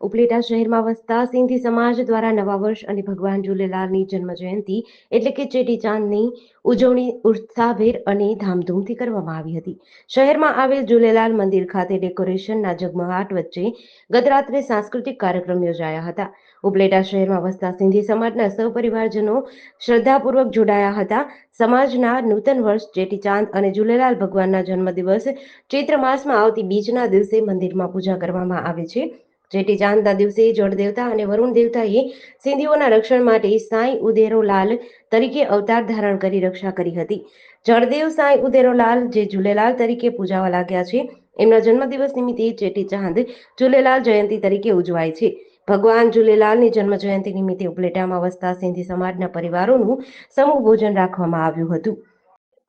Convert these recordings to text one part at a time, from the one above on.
ઉપલેટા શહેરમાં વસતા સિંધી સમાજ દ્વારા નવા વર્ષ અને ભગવાન ઝૂલેલાલની જન્મ જયંતિ એટલે કે ચેટીચાંદની ઉજવણી ઉત્સાહભેર અને ધામધૂમથી કરવામાં આવી હતી. શહેરમાં આવેલ ઝૂલેલાલ મંદિર ખાતે ડેકોરેશનના ઝગમગાટ વચ્ચે ગતરાત્રે સાંસ્કૃતિક કાર્યક્રમ યોજાયા હતા. ઉપલેટા શહેરમાં વસતા સિંધી સમાજના સહપરિવારજનો શ્રદ્ધાપૂર્વક જોડાયા હતા. સમાજના નૂતન વર્ષ ચેટીચાંદ અને ઝૂલેલાલ ભગવાનના જન્મદિવસ ચૈત્ર માસમાં આવતી બીજના દિવસે મંદિરમાં પૂજા કરવામાં આવે છે. જેટી ચાંદના દિવસે જળદેવતા અને વરુણ દેવતાએ સિંધીઓના રક્ષણ માટે સાંઈ ઉદેરો લાલ તરીકે અવતાર ધારણ કરી રક્ષા કરી હતી. જળદેવ સાંઈ ઉદેરો લાલ, જે ઝૂલેલાલ તરીકે પૂજાવા લાગ્યા છે, એમના જન્મદિવસ નિમિત્તે ચેટી ચાંદ ઝૂલેલાલ જયંતિ તરીકે ઉજવાય છે. ભગવાન ઝૂલેલાલની જન્મ જયંતિ નિમિત્તે ઉપલેટામાં વસતા સિંધી સમાજના પરિવારોનું સમૂહ ભોજન રાખવામાં આવ્યું હતું.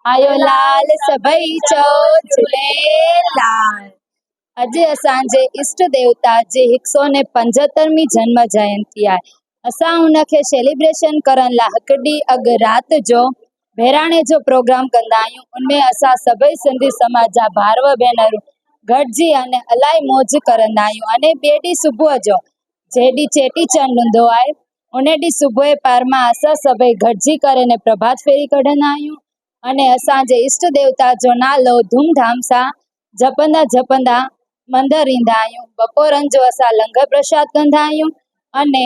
આયો લાલ સભઈ ચૌ ઝૂલેલાલ. अॼु असांजे इष्ट देवता जी हिकु सौ ने पंजहतरवीं जन्म जयंती आहे असां हुनखे सेलिब्रेशन करण लाइ हिकु ॾींहुं अॻु राति जो बहिराणे जो प्रोग्राम कंदा आहियूं उनमें असां सभई सिंधी समाज जा भाउर भेनरूं गॾिजी अने इलाही मौज कंदा आहियूं अने ॿिए ॾींहुं सुबुह जो जंहिं ॾींहुं चेटीचंड हूंदो आहे उन ॾींहुं सुबुह जे पार मां असां सभई गॾिजी करे ने प्रभात फेरी कढंदा आहियूं अने असांजे इष्ट देवता जो नालो धूमधाम सां जपंदा जपंदा મંદર રીંધાયું બપોરંજો અસા લંગર પ્રસાદ ગંધાયું અને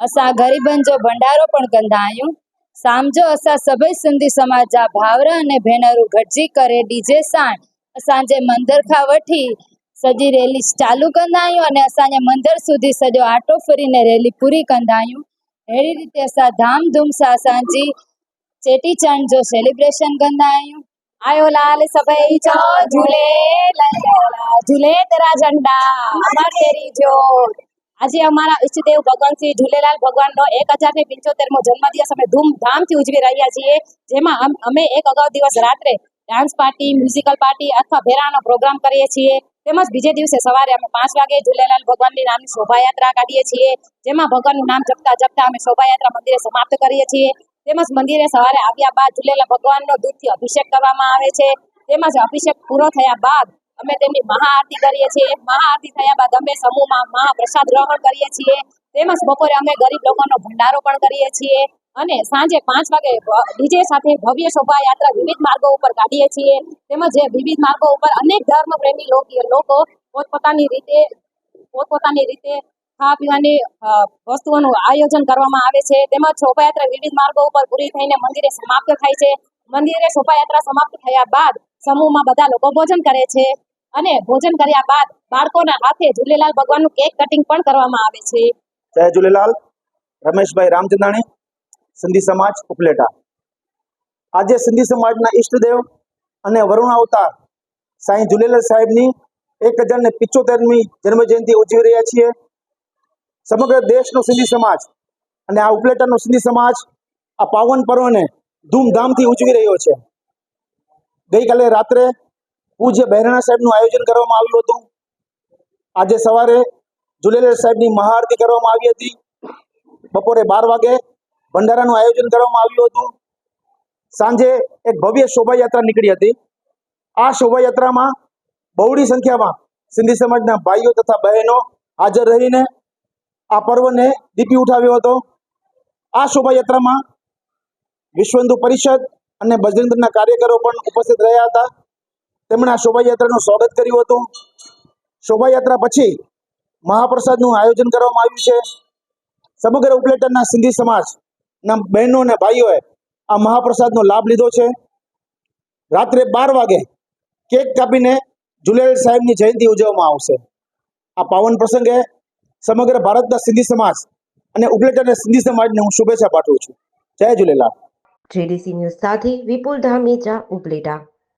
અસા ગરીબંજો ભંડારો પણ ગંધાયું. સામજો અસા સભય સુંદી સમાજા ભાવરા અને ભેનરું ગઢજી કરે ડીજે સાણ. સાંજે મંદર ખાવઠી સજી રેલી ચાલુ કંદાયું અને અસાંજે મંદર સુધી સજો આટો ફરીને રેલી પૂરી કંદાયું અહેડી રીતે અસાં ધામધૂમ સાં સાંજી ચેટીચંડ જો સેલિબ્રેશન કંદાયું आयो लाल सभई चओ झूलेलाल झूले तेरा झंडा अमर तेरी ज्योत આજે અમારા ઈષ્ટદેવ ભગવાન શ્રી ઝૂલેલાલ ભગવાનનો એક હજાર ને પંચોતેરમો જન્મદિવસ અમે ધૂમધામથી ઉજવી રહ્યા છીએ જેમાં અમ- અમે એક અગાઉ દિવસ રાત્રે ડાન્સ પાર્ટી મ્યુઝિકલ પાર્ટી અથવા ભેરાનો પ્રોગ્રામ કરીએ છીએ તેમજ બીજે દિવસે સવારે અમે પાંચ વાગે ઝૂલેલાલ ભગવાનની નામની શોભાયાત્રા કાઢીએ છીએ જેમાં ભગવાનનું નામ જપતા જપતા અમે શોભાયાત્રા મંદિરે સમાપ્ત કરીએ છીએ તેમજ મંદિરે સવારે આવ્યા બાદ ઝૂલેલા ભગવાનનો દૂધથી અભિષેક કરવામાં આવે છે. તેમજ અભિષેક પૂરો થયા બાદ અમે તેમની મહાઆરતી કરીએ છીએ. મહાઆરતી થયા બાદ અમે સમૂહમાં મહાપ્રસાદ ગ્રહણ કરીએ છીએ. તેમજ બપોરે અમે ગરીબ લોકોનો ભંડારો પણ કરીએ છીએ. અને સાંજે પાંચ વાગે ડીજે સાથે ભવ્ય શોભાયાત્રા વિવિધ માર્ગો ઉપર કાઢીએ છીએ. તેમજ વિવિધ માર્ગો ઉપર અનેક ધર્મ પ્રેમી લોકો પોતપોતાની રીતે પોતપોતાની રીતે ખાવા પીવાની વસ્તુઓનું આયોજન કરવામાં આવે છે. તેમજ શોભાયાત્રા વિવિધ માર્ગો ઉપર પૂરી થઈને મંદિરે સમાપ્ત થાય છે. મંદિરે શોભાયાત્રા સમાપ્ત થયા બાદ સમૂહમાં બધા લોકો ભોજન કરે છે અને ભોજન કર્યા બાદ બાળકોના હાથે ઝૂલેલાલ ભગવાનનું કેક કટિંગ પણ કરવામાં આવે છે. જય ઝૂલેલાલ. રમેશભાઈ રામચંદાણી, સિંધી સમાજ ઉપલેટા. આજે સિંધી સમાજના ઈષ્ટદેવ અને વરુણ અવતાર સાંઈ ઝૂલેલાલ સાહેબની એક હજાર ને પિચોતેરમી જન્મજયંતિ ઉજવી રહ્યા છીએ. સમગ્ર દેશનો સિંધી સમાજ અને આ ઉપલેટાનો સિંધી સમાજ આ પાવન પર્વને ધૂમધામથી ઉજવી રહ્યો છે. ગઈકાલે રાત્રે પૂજ્ય બહેરણા સાહેબનું આયોજન કરવામાં આવ્યું હતું. આજે સવારે ઝૂલેલાલ સાહેબની મહાઆરતી કરવામાં આવી હતી. બપોરે બાર વાગે ભંડારાનું આયોજન કરવામાં આવ્યું હતું. સાંજે એક ભવ્ય શોભાયાત્રા નીકળી હતી. આ શોભાયાત્રામાં બહુડી સંખ્યામાં સિંધી સમાજના ભાઈઓ તથા બહેનો હાજર રહીને આ પર્વને દીપી ઉઠાવ્યો હતો. આ શોભાયાત્રામાં વિશ્વ હિન્દુ પરિષદ અને બજરંગના કાર્યકરો પણ ઉપસ્થિત રહ્યા હતા. તેમણે આ શોભાયાત્રાનું સ્વાગત કર્યું હતું. શોભાયાત્રા પછી મહાપ્રસાદનું આયોજન કરવામાં આવ્યું છે. સમગ્ર ઉપલેટાના સિંધી સમાજના બહેનો અને ભાઈઓએ આ મહાપ્રસાદનો લાભ લીધો છે. રાત્રે બાર વાગે કેક કાપીને જુલેલ સાહેબની જયંતિ ઉજવવામાં આવશે. આ પાવન પ્રસંગે સમગ્ર ભારતના સિંધી સમાજ અને ઉપલેટાના સિંધી સમાજને હું શુભેચ્છા પાઠવું છું. જય ઝૂલેલાલ જેડીસી ન્યૂઝ સાથે વિપુલ ધામેચા ઉપલેટા.